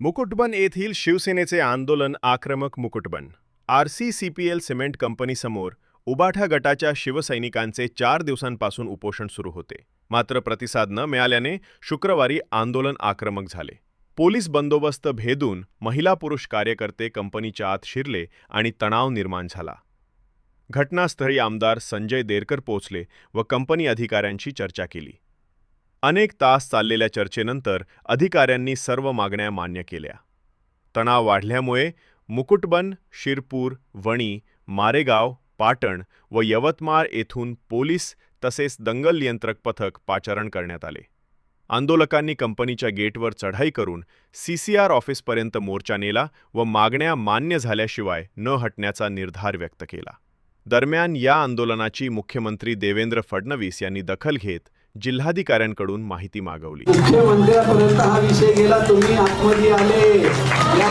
मुकुटबन येथील शिवसेनेचे आंदोलन आक्रमक Mukutban. R C C P L cement कंपनीसमोर उबाठा गटाच्या शिवसैनिकांचे चार दिवसांपासून उपोषण सुरू होते. मात्र प्रतिसाद न मिळाल्याने शुक्रवारी आंदोलन आक्रमक झाले. पोलीस बंदोबस्त भेदून महिला पुरुष कार्यकर्ते कंपनीच्या आत शिरले आणि तणाव निर्माण झाला. घटनास्थळी आमदार संजय देरकर पोहोचले व कंपनी अधिकाऱ्यांशी चर्चा केली. अनेक तास चाललेल्या चर्चेनंतर अधिकाऱ्यांनी सर्व मागण्या मान्य केल्या. तणाव वाढल्यामुळे मुकुटबन शिरपूर वणी मारेगाव पाटण व यवतमाळ येथून पोलीस तसेच दंगल नियंत्रक पथक पाचारण करण्यात आले. आंदोलकांनी कंपनीच्या गेटवर चढाई करून सी सी आर ऑफिसपर्यंत मोर्चा नेला व मागण्या मान्य झाल्याशिवाय न हटण्याचा निर्धार व्यक्त केला. दरम्यान या आंदोलनाची मुख्यमंत्री देवेंद्र फडणवीस यांनी दखल घेत जिल्हाधिकाऱ्यांकडून माहिती मागवली. मुख्यमंत्र्यापर्यंत हा विषय गेला तुम्ही आतमध्ये आले. या